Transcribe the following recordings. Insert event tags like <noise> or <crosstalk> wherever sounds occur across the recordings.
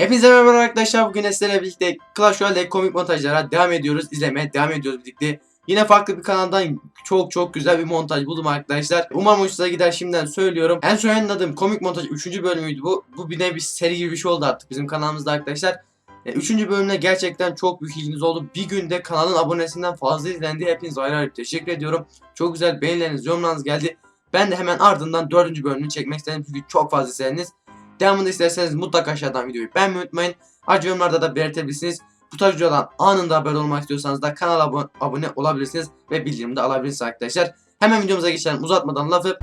Hepinize merhaba arkadaşlar. Bugün sizlerle birlikte Clash Royale komik montajlara devam ediyoruz. İzlemeye devam ediyoruz birlikte. Yine farklı bir kanaldan çok çok güzel bir montaj buldum arkadaşlar. Umarım hoşunuza gider şimdiden söylüyorum. En son yayınladığım komik montaj 3. bölümüydü bu. Bu bir nevi bir seri gibi bir şey oldu artık bizim kanalımızda arkadaşlar. 3. bölümde gerçekten çok büyük ilginiz oldu. Bir günde kanalın abonesinden fazla izlendi. Hepinize ayrı ayrı teşekkür ediyorum. Çok güzel beğenileriniz, yorumlarınız geldi. Ben de hemen ardından 4. bölümünü çekmek istedim çünkü çok fazla istediniz. Devamını isterseniz mutlaka aşağıdan videoyu beğenmeyi unutmayın. Ayrıca yorumlarda da belirtebilirsiniz. Bu tarz videodan anında haber olmak istiyorsanız da kanala abo- abone olabilirsiniz ve bildirimi de alabilirsiniz arkadaşlar. Hemen videomuza geçelim uzatmadan lafı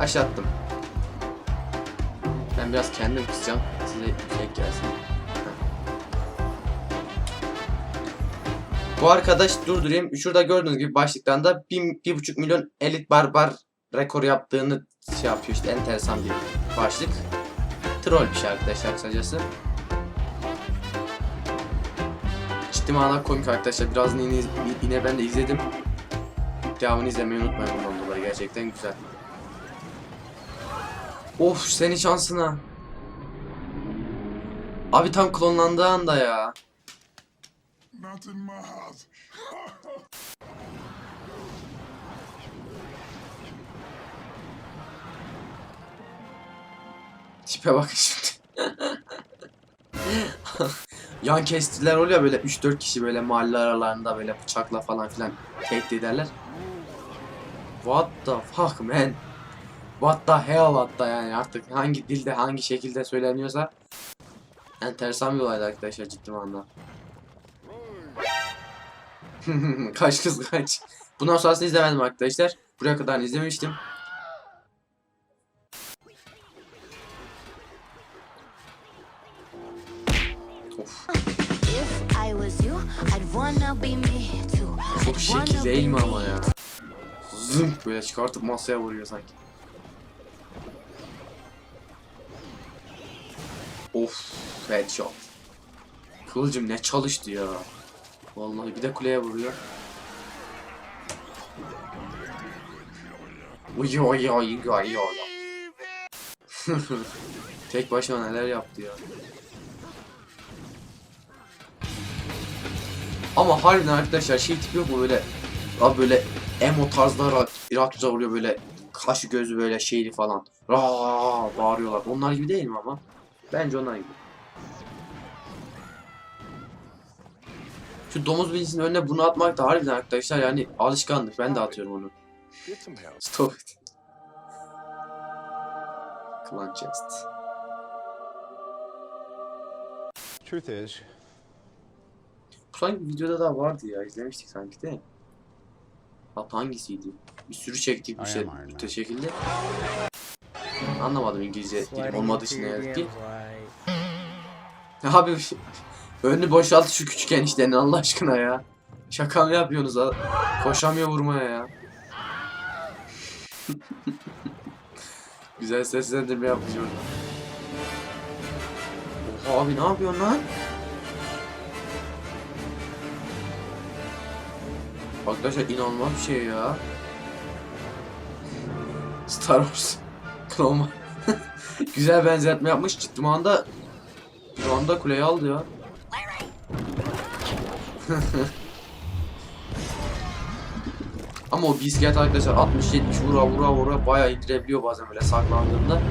başlattım. Ben biraz kendim kısacağım. Size yüksek gelsin. Bu arkadaş durdurayım. Şurada gördüğünüz gibi başlıktan da 1,5 milyon elit barbar rekor yaptığını şey yapıyor işte enteresan bir başlık. Troll bir şey arkadaşlar kısacası. Ciddi manada komik arkadaşlar. Biraz yine, yine ben de izledim. Devamını izlemeyi unutmayın bundan dolayı. Gerçekten güzel. Of senin şansına. Abi tam klonlandığı anda ya. <laughs> Tipe bak şimdi. <laughs> Yan kestiler oluyor böyle 3-4 kişi böyle mahalle aralarında böyle bıçakla falan filan tehdit ederler. What the fuck man? What the hell hatta yani artık hangi dilde hangi şekilde söyleniyorsa enteresan bir olaydı arkadaşlar ciddi manada. <laughs> kaç kız kaç. Bundan sonrasını izlemedim arkadaşlar. Buraya kadar izlemiştim. Of. If I was you, I'd wanna be me too. Çok şekil değil mi ama ya? Zınk böyle çıkartıp masaya vuruyor sanki. Of headshot. Kılıcım ne çalıştı ya. Vallahi bir de kuleye vuruyor. Uy uy uy uy uy. Tek başına neler yaptı ya. Ama harbiden arkadaşlar şey tipi yok mu böyle Abi böyle emo tarzda rock, rock vuruyor böyle kaşı gözü böyle şeyli falan. Raa bağırıyorlar. Onlar gibi değil mi ama? Bence onlar gibi. Şu domuz bilincisinin önüne bunu atmak da harbiden arkadaşlar yani alışkanlık. Ben de atıyorum onu. Stop it. Clan chest. Truth is, sanki videoda da vardı ya. izlemiştik sanki de. Hatta hangisiydi? Bir sürü çektik bir şey bu şekilde. Anlamadım İngilizce dilim olmadığı için ne yazık ki. <laughs> Abi önünü boşalt şu küçük eniştenin Allah aşkına ya. Şaka mı yapıyorsunuz ha? Koşamıyor vurmaya ya. <laughs> Güzel seslendirme yapıyor. Oha abi ne yapıyorsun lan? Arkadaşlar inanılmaz bir şey ya. Star Wars. Clone <laughs> Güzel benzetme yapmış. Ciddi anda bir anda kuleyi aldı ya. <laughs> Ama o bisiklet arkadaşlar 60-70 vura vura vura bayağı indirebiliyor bazen böyle saklandığında.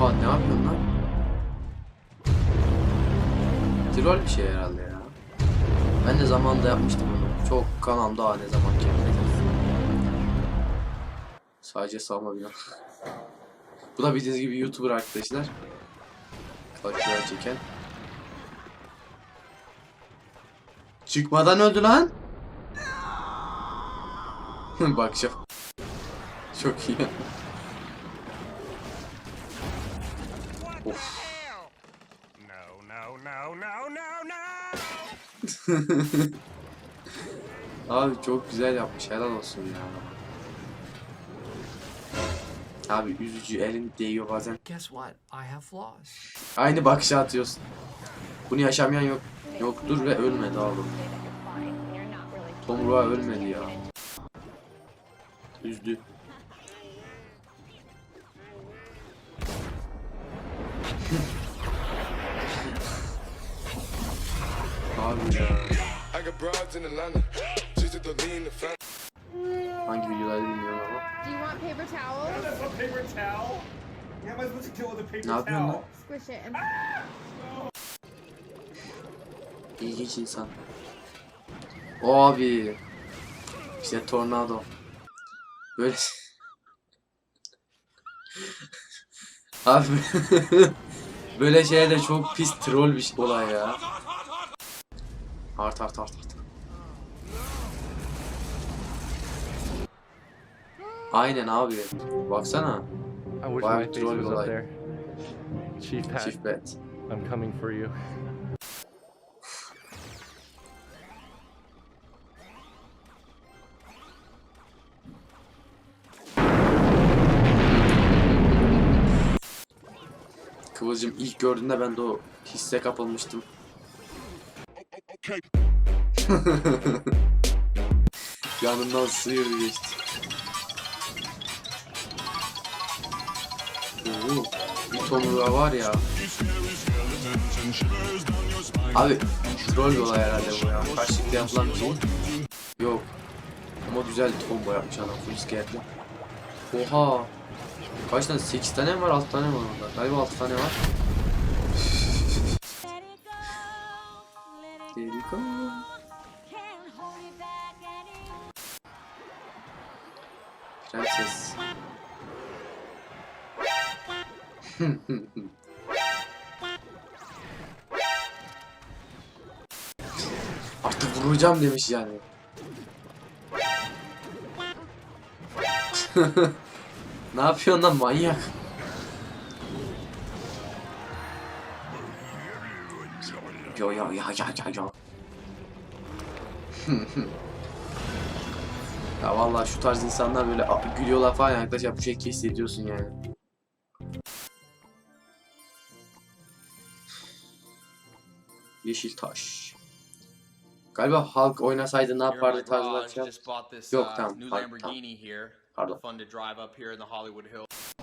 Oha ne yapıyorsun lan? Troll bir şey herhalde. Ben de zamanında yapmıştım onu. Çok kanalım daha ne zaman kendine. Sadece salma bina. Bu da bildiğiniz gibi YouTuber arkadaşlar. Kalkıyorlar çeken. Çıkmadan öldü lan. <laughs> Bak şu. Çok iyi. of. No, no, no, no, no! <laughs> Abi çok güzel yapmış helal olsun ya. Abi üzücü elin değiyor bazen. Guess what? I have flaws. Aynı bakışa atıyorsun. Bunu yaşamayan yok yoktur ve ölmedi abi. Tom Rua ölmedi ya. Üzdü. <laughs> broads in Atlanta, just to lean the family. Hangi videoları bilmiyorum ama. Do you want paper towels? That's a paper towel? How am I supposed to deal with a paper Ne yapıyorsun lan? towel? Squish it and İlginç insan. O abi. İşte tornado. Böyle. <laughs> abi. <laughs> Böyle şeye de çok pis troll bir şey- olay ya. Art art art Aynen abi. Baksana. I wish Why my face you was up there. Chief Pat, Çift bet. I'm coming for you. Kıvılcım ilk gördüğünde ben de o hisse kapılmıştım. <laughs> Yanından sıyır geçti. Tomruğa var ya. Abi troll bir olay herhalde bu ya. Karşılıklı yapılan bir şey. Yok. Ama güzel combo yapmış adam full scare'li. Oha. Kaç tane? 8 tane mi var? 6 tane mi var orada? Galiba 6 tane var. There you go. Prenses. <laughs> Artık vuracağım demiş yani. <laughs> ne yapıyorsun lan manyak? Yo yo ya ya ya ya. ya vallahi şu tarz insanlar böyle gülüyorlar falan yaklaşık bu şekilde hissediyorsun yani. Yeşil taş. Galiba halk oynasaydı ne yapardı this Yok, uh, tamam, Lamborghini here. Pardon. Fun to drive up here in the Hollywood Hills.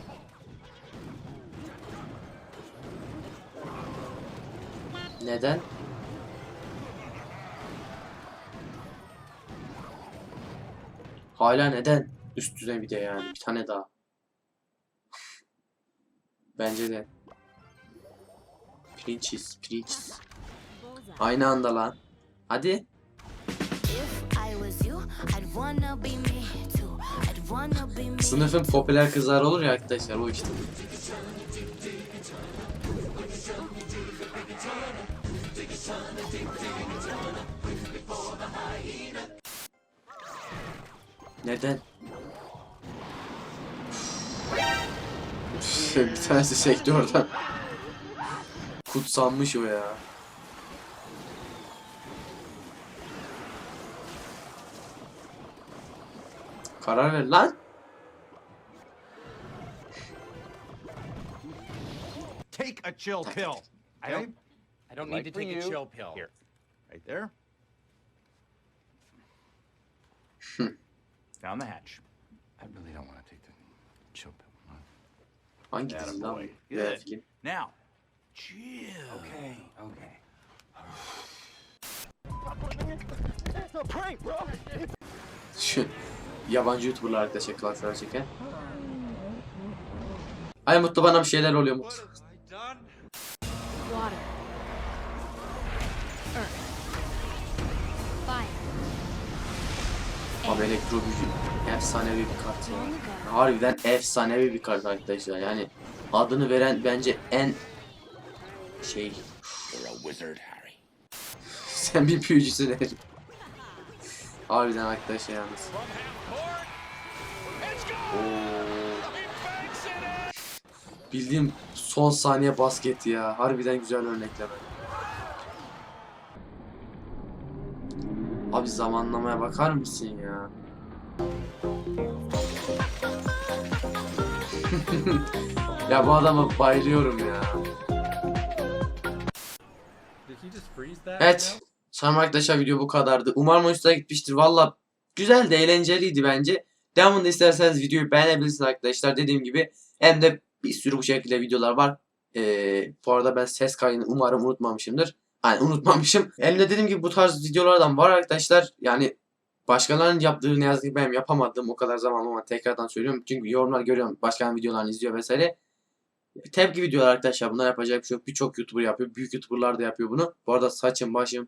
Neden? Hala neden? Üstüne bir de yani bir tane daha. Bence de. Princes, Princes. Aynı anda lan. Hadi. Sınıfın popüler kızlar olur ya arkadaşlar o işte. Neden? <laughs> bir tanesi sekti oradan. Kutsanmış o ya. Karar ver lan. Take a chill pill. I don't. I don't need to take a chill pill. Here. Right there. Hmm. Found the hatch. I really don't want to take the chill pill. huh? Hangi Atta dizi lan? boy. bu? Veya Good. film. Now, chill. Okay, okay. Şu yabancı youtuberlar arkadaşlar klaslar çeken. Ay Mutlu bana bir şeyler oluyor Mutlu. Abi elektro büyücü efsanevi bir kart ya. Harbiden efsanevi bir kart arkadaşlar yani adını veren bence en şey <laughs> sen bir büyücüsün herif. Harbiden arkadaşlar yalnız. Oo. Bildiğim son saniye basket ya. Harbiden güzel örnekleme. Abi zamanlamaya bakar mısın ya? <laughs> ya bu adama bayılıyorum ya. Evet. Sanırım arkadaşlar video bu kadardı. Umarım hoşuna gitmiştir. Valla güzel de eğlenceliydi bence. Devamında isterseniz videoyu beğenebilirsiniz arkadaşlar. Dediğim gibi hem de bir sürü bu şekilde videolar var. Ee, bu arada ben ses kaydını umarım unutmamışımdır. Hani unutmamışım. Elimde dediğim gibi bu tarz videolardan var arkadaşlar. Yani başkalarının yaptığı ne yazık ki benim yapamadığım o kadar zaman ama tekrardan söylüyorum. Çünkü yorumlar görüyorum. Başkalarının videolarını izliyor vesaire. Tepki videolar arkadaşlar. Bunlar yapacak bir şey yok. Birçok YouTuber yapıyor. Büyük YouTuber'lar da yapıyor bunu. Bu arada saçım başım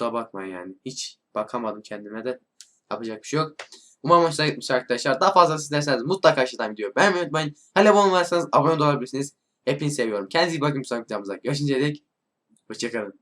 kusura bakmayın yani. Hiç bakamadım kendime de. Yapacak bir şey yok. Umarım hoşuna gitmiş arkadaşlar. Daha fazla isterseniz mutlaka aşağıdan videoyu beğenmeyi unutmayın. Hala abone olmazsanız abone olabilirsiniz. Hepinizi seviyorum. Kendinize iyi bakın. Bir sonraki videomuzda görüşünceye dek. Hoşçakalın.